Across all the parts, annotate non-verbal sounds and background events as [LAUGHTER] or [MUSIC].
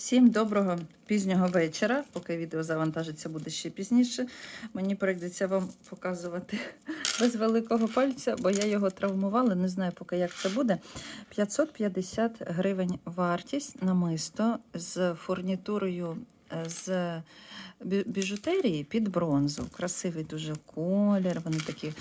Всім доброго пізнього вечора. Поки відео завантажиться, буде ще пізніше. Мені прийдеться вам показувати [LAUGHS] без великого пальця, бо я його травмувала. Не знаю поки як це буде. 550 гривень вартість намисто з фурнітурою з біжутерії під бронзу. Красивий дуже колір. Вони такі,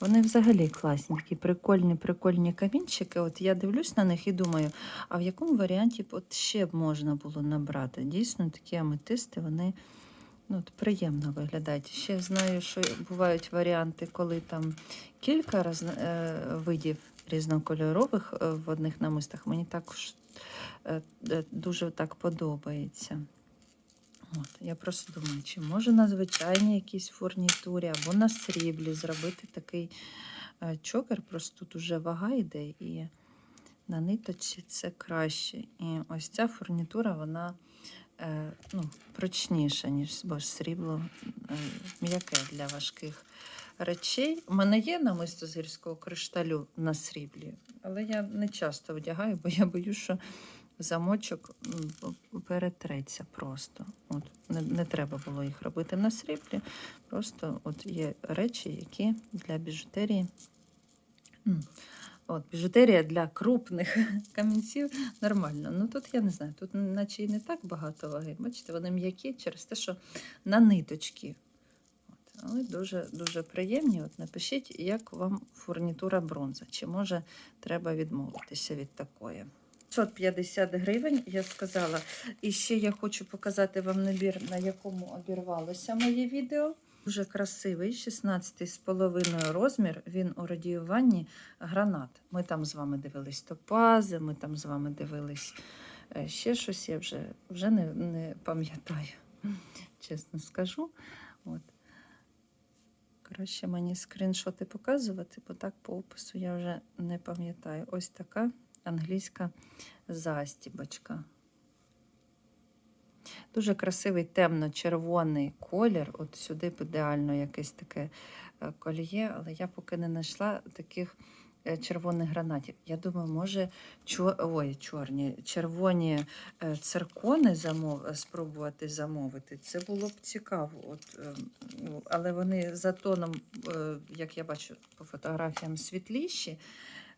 вони взагалі класні, такі прикольні, прикольні камінчики. От я дивлюсь на них і думаю, а в якому варіанті от ще б можна було набрати? Дійсно, такі аметисти, вони ну, от приємно виглядають. Ще знаю, що бувають варіанти, коли там кілька раз, е, видів різнокольорових е, в одних намистах. Мені також е, дуже так подобається. От, я просто думаю, чи може на звичайній якійсь фурнітурі або на сріблі зробити такий е, чокер, просто тут уже вага йде і на ниточці це краще. І ось ця фурнітура, вона е, ну, прочніша, ніж бо ж срібло е, м'яке для важких речей. У мене є намисто з гірського кришталю на сріблі, але я не часто вдягаю, бо я боюсь, що замочок перетреться просто. От, не, не треба було їх робити на сріблі. Просто от є речі, які для біжутерії. От, біжутерія для крупних [LAUGHS] камінців нормально. Ну тут я не знаю, тут наче і не так багато ваги. Бачите, вони м'які через те, що на ниточки. От, але дуже дуже приємні. От напишіть, як вам фурнітура бронза. Чи може треба відмовитися від такої? 550 гривень, я сказала. І ще я хочу показати вам набір, на якому обірвалося моє відео. Дуже красивий, 16,5 розмір. Він у радіюванні гранат. Ми там з вами дивились топази, ми там з вами дивились е, ще щось, я вже, вже не, не пам'ятаю, [LAUGHS] чесно скажу. От. Краще мені скріншоти показувати, бо так по опису я вже не пам'ятаю. Ось така англійська застібочка. Дуже красивий темно-червоний колір. От сюди б ідеально якесь таке е, кольє, але я поки не знайшла таких е, червоних гранатів. Я думаю, може чор... Ой, чорні, червоні е, циркони замов... спробувати замовити. Це було б цікаво. От, ну, але вони за тоном, як я бачу по фотографіям, світліші.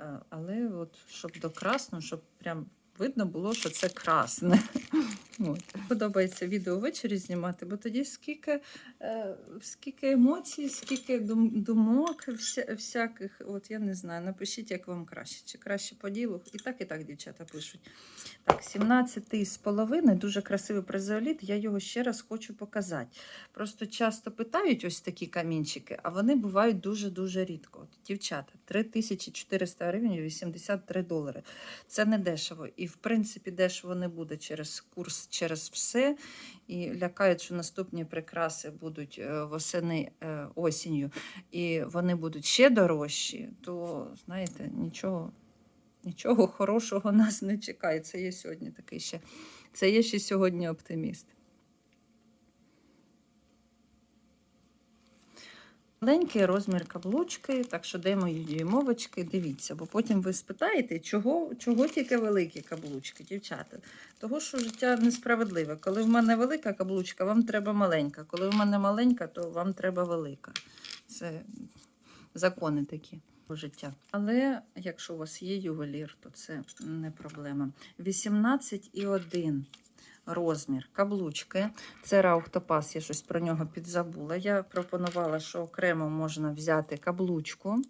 Е, Але от щоб до красного, щоб прям видно було, що це красне. [LAUGHS] От. Подобається відео ввечері знімати, бо тоді скільки, е, скільки емоцій, скільки думок, вся, всяких. От я не знаю. Напишіть, як вам краще. Чи краще по ділу. І так, і так дівчата пишуть. Так, 17 з половиною, дуже красивий презеоліт. Я його ще раз хочу показати. Просто часто питають ось такі камінчики, а вони бувають дуже-дуже рідко. От, дівчата, 3400 гривень 83 долари. Це не дешево. І, в принципі, дешево не буде через курс, через все. І лякають, що наступні прикраси будуть е, восени е, осінню, і вони будуть ще дорожчі, то, знаєте, нічого. Нічого хорошого [LAUGHS] нас не чекає. Це є сьогодні такий ще. Це є ще сьогодні оптиміст. Маленький розмір каблучки, так що де мої дюймовочки, дивіться, бо потім ви спитаєте, чого, чого тільки великі каблучки, дівчата. Того, що життя несправедливе. Коли в мене велика каблучка, вам треба маленька. Коли в мене маленька, то вам треба велика. Це закони такі життя. Але якщо у вас є ювелір, то це не проблема. 18,1 розмір каблучки. Це раухтопас, я щось про нього підзабула. Я пропонувала, що окремо можна взяти каблучку.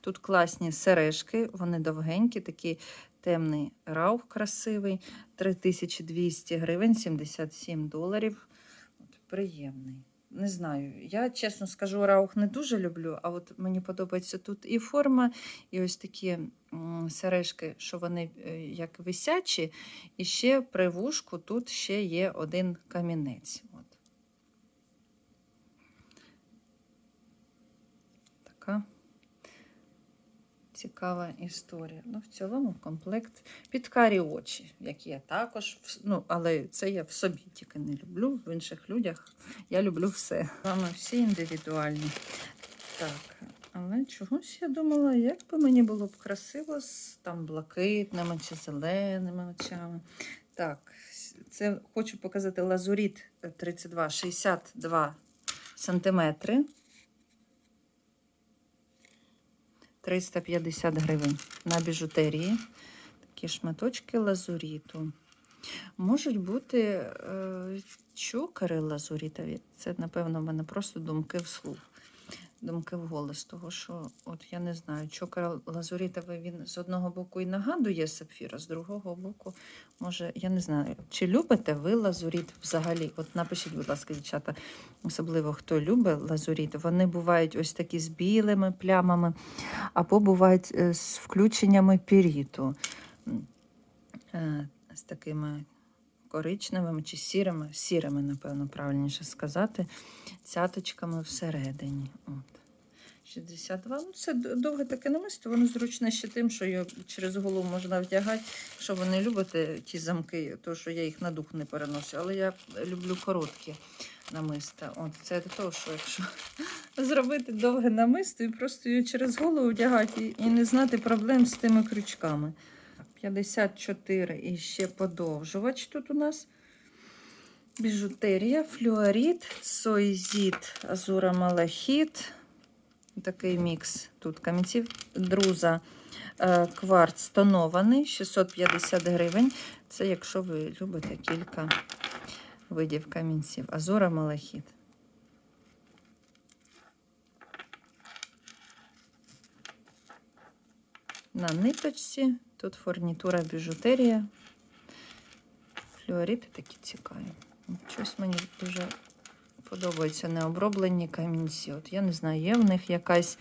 Тут класні сережки, вони довгенькі, такий темний раух красивий. 3200 гривень, 77 доларів. От, приємний. Не знаю, я чесно скажу, раух не дуже люблю, а от мені подобається тут і форма, і ось такі сережки, що вони е, як висячі, і ще при вушку тут ще є один камінець. От. Така цікава історія. Ну, в цілому комплект під карі очі, які я також, ну, але це я в собі тільки не люблю, в інших людях я люблю все. Саме всі індивідуальні. Так, але чогось я думала, як би мені було б красиво з там блакитними чи зеленими очами. Так, Це хочу показати лазуріт 32, 62 сантиметри. 350 гривень на біжутерії. Такі шматочки лазуріту. Можуть бути е, чокери лазурітові. Це, напевно, в мене просто думки вслух. Думки вголос, того що, от я не знаю, чокер лазурітовий він з одного боку і нагадує сапфір, а з другого боку, може, я не знаю, чи любите ви лазуріт взагалі? От напишіть, будь ласка, дівчата, особливо хто любить лазуріт, вони бувають ось такі з білими плямами, або бувають е, з включеннями піріту. Е, З такими коричневими чи сірими, сірими, напевно, правильніше сказати, цяточками всередині. От. 62. Ну, це довге таке намисто, воно зручне ще тим, що його через голову можна вдягати. Якщо ви не любите ті замки, то що я їх на дух не переношу, але я люблю короткі намиста. От це до того, що якщо [LAUGHS] зробити довге намисто і просто його через голову вдягати і, не знати проблем з тими крючками. 54 і ще подовжувач тут у нас. Біжутерія, флюорит, сойзіт, азура малахіт. Такий мікс тут камінців. Друза, е, кварц тонований, 650 гривень. Це якщо ви любите кілька видів камінців. Азура малахіт. На ниточці. Тут фурнітура біжутерія. Флюорити такі цікаві. Щось мені дуже подобаються необроблені камінці. От я не знаю, є в них якась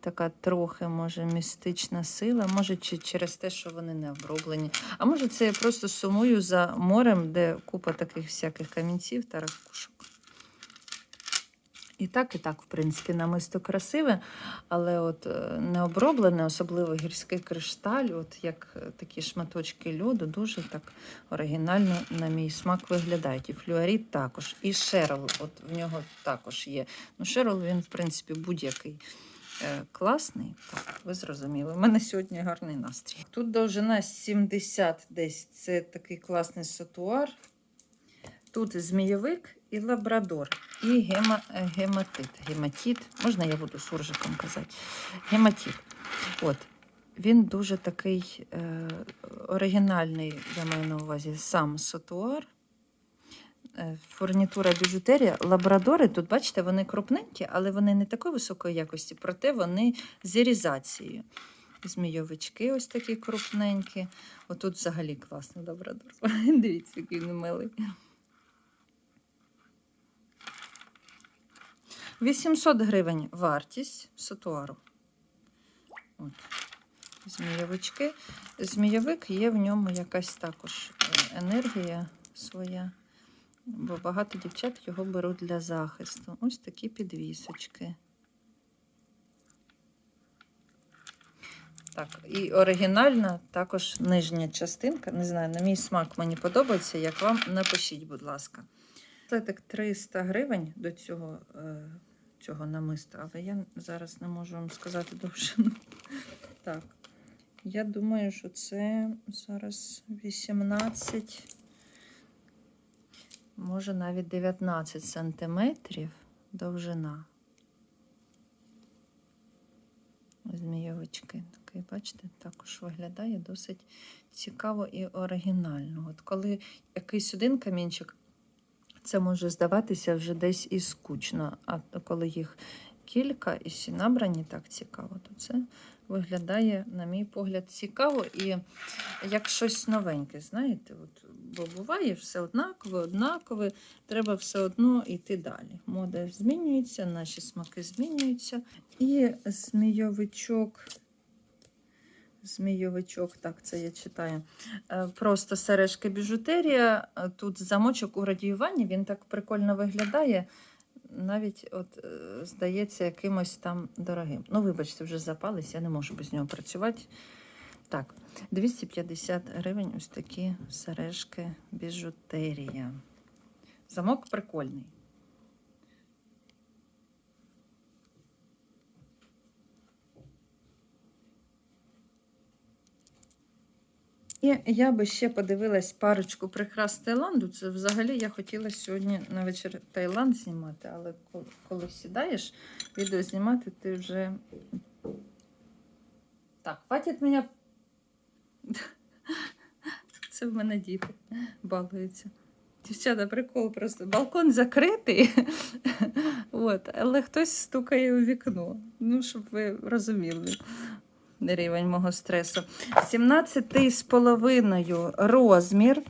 така трохи, може, містична сила, може, чи через те, що вони не оброблені. А може, це я просто сумую за морем, де купа таких всяких камінців та ракушок. І так, і так, в принципі, намисто красиве, але от е, не оброблене, особливо гірський кришталь, от як е, такі шматочки льоду, дуже так оригінально, на мій смак, виглядають. І флюорит також, і шерл, от в нього також є. Ну, шерл, він, в принципі, будь-який. е, Класний, так, ви зрозуміли. У мене сьогодні гарний настрій. Тут довжина 70 десь. Це такий класний сатуар. Тут змійовик і лабрадор, і гема, е, гематит. Гематит. Можна я буду суржиком казати? Гематит. От. Він дуже такий е, оригінальний, я маю на увазі, сам сатуар. Е, Фурнітура біжутерія. Лабрадори, тут, бачите, вони крупненькі, але вони не такої високої якості, проте вони з ірізацією. Змійовички ось такі крупненькі. Отут взагалі класний лабрадор. [LAUGHS] Дивіться, який він милий. 800 гривень вартість сатуару. От. Змійовички. Змійовик є в ньому якась також е, енергія своя, бо багато дівчат його беруть для захисту. Ось такі підвісочки. Так, і оригінальна також нижня частинка. Не знаю, на мій смак мені подобається. Як вам, напишіть, будь ласка. Це так 300 гривень до цього, е, цього намиста, але я зараз не можу вам сказати довжину. [LAUGHS] Так, я думаю, що це зараз 18, може навіть 19 сантиметрів довжина. Змійовички. Такий, бачите, також виглядає досить цікаво і оригінально. От коли якийсь один камінчик це може здаватися вже десь і скучно. А коли їх кілька і всі набрані так цікаво, то це виглядає, на мій погляд, цікаво і як щось новеньке. Знаєте, от, бо буває все однакове, однакове, треба все одно йти далі. Мода змінюється, наші смаки змінюються. І змійовичок. Змійовичок, так, це я читаю. Е, Просто сережки біжутерія. Е, Тут замочок у радіюванні, він так прикольно виглядає. Навіть от, е, здається якимось там дорогим. Ну, вибачте, вже запались, я не можу без нього працювати. Так, 250 гривень ось такі сережки біжутерія. Замок прикольний. І я би ще подивилась парочку прикрас Таїланду. Це взагалі я хотіла сьогодні на вечір Таїланд знімати, але коли сідаєш відео знімати, ти вже. Так, хватить мене. [LAUGHS] Це в мене діти балуються. Дівчата, прикол просто. Балкон закритий, [LAUGHS] От, але хтось стукає у вікно. Ну, щоб ви розуміли рівень мого стресу. 17 з половиною розмір.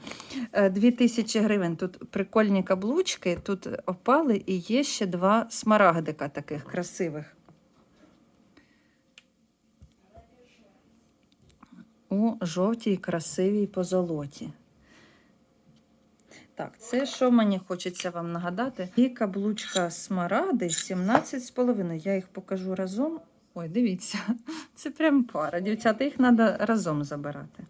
е, 2000 гривень. Тут прикольні каблучки, тут опали і є ще два смарагдика таких красивих. У жовтій красивій позолоті. Так, це що мені хочеться вам нагадати? І каблучка смаради 17,5. Я їх покажу разом. Ой, дивіться, [LAUGHS] це прям пара. Дівчата, їх треба разом забирати.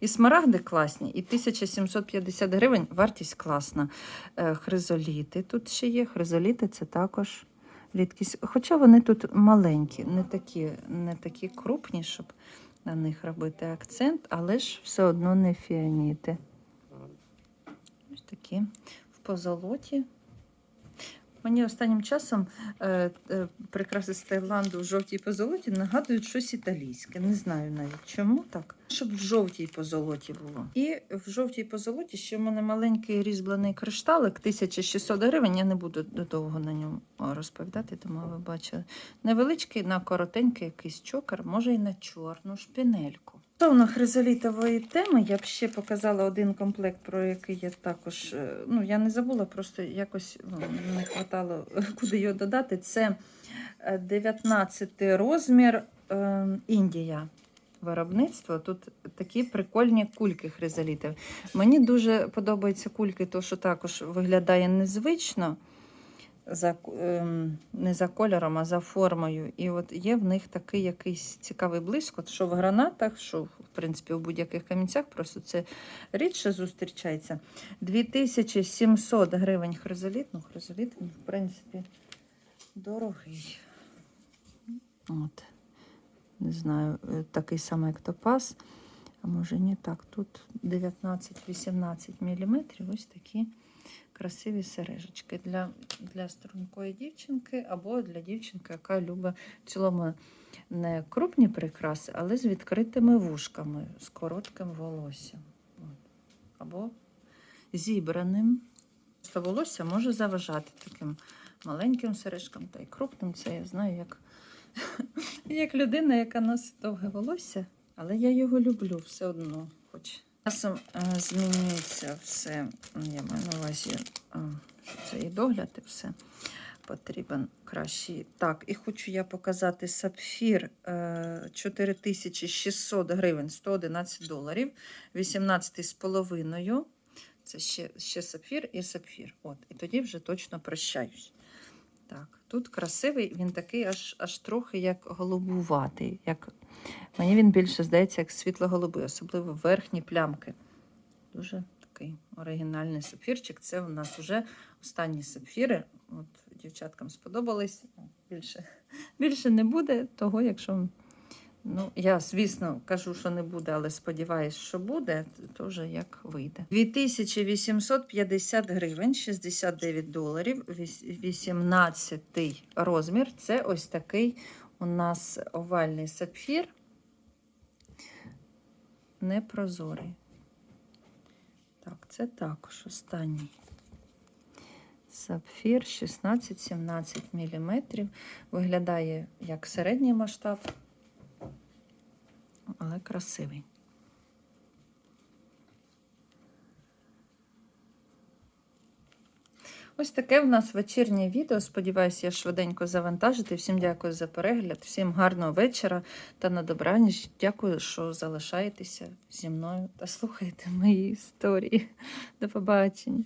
І смарагди класні, і 1750 гривень вартість класна. Е, Хризоліти тут ще є. Хризоліти це також рідкість. Хоча вони тут маленькі, не такі, не такі крупні, щоб на них робити акцент, але ж все одно не фіаніти. Ось такі в позолоті. Мені останнім часом е, е, прикраси з Таїланду в жовтій позолоті нагадують щось італійське. Не знаю навіть чому так. Щоб в жовтій позолоті було. І в жовтій позолоті ще в мене маленький різьблений кришталик, 1600 гривень. Я не буду довго на ньому розповідати, тому ви бачили. Невеличкий на коротенький якийсь чокер, може і на чорну шпінельку. Стосовно хризолітової теми, я б ще показала один комплект, про який я також, е, ну я не забула, просто якось ну, не хватало [LAUGHS] куди його додати. Це е, 19 розмір е, Індія. Виробництво. Тут такі прикольні кульки хризолітів. Мені дуже подобаються кульки, то що також виглядає незвично за, ем, не за кольором, а за формою. І от є в них такий якийсь цікавий блиск, що в гранатах, що в принципі в будь-яких камінцях, просто це рідше зустрічається. 2700 гривень хризоліт. Ну, хризоліт, в принципі, дорогий. От. Не знаю, е, такий самий, як топаз. А може ні, так, тут 19-18 мм. Ось такі красиві сережечки для, для стрункої дівчинки або для дівчинки, яка любить в цілому не крупні прикраси, але з відкритими вушками, з коротким волоссям. Або зібраним. Просто волосся може заважати таким маленьким сережкам та й крупним. Це я знаю, як, [LAUGHS] як людина, яка носить довге волосся, але я його люблю все одно. Хоч часом е, змінюється все. Я маю на увазі, е, що це і догляд, і все потрібен кращий. Так, і хочу я показати сапфір е, 4600 гривень, 111 доларів, 18 з половиною. Це ще, ще сапфір і сапфір. От, і тоді вже точно прощаюсь. Так, тут красивий, він такий аж, аж трохи як голубуватий. Як... Мені він більше здається, як світло-голубий, особливо верхні плямки. Дуже такий оригінальний сапфірчик. Це у нас вже останні сапфіри. От дівчаткам сподобались. Більше, більше не буде того, якщо. Ну, я, звісно, кажу, що не буде, але сподіваюся, що буде, то вже як вийде. 2850 гривень, 69 доларів, 18 розмір. Це ось такий у нас овальний сапфір. Непрозорий. Так, це також останній. Сапфір 16-17 мм. Виглядає як середній масштаб але красивий. Ось таке в нас вечірнє відео. Сподіваюся, я швиденько завантажити. Всім дякую за перегляд, всім гарного вечора та на добраніч. Дякую, що залишаєтеся зі мною та слухаєте мої історії. До побачення.